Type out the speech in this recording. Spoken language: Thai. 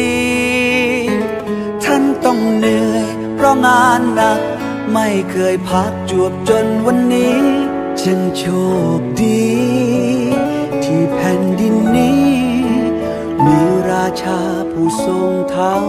ี ราะงานหนัก ไม่เคยพักจวบจนวันนี้ ฉันโชคดี ที่แผ่นดินนี้ มีราชาผู้ทรงธรรม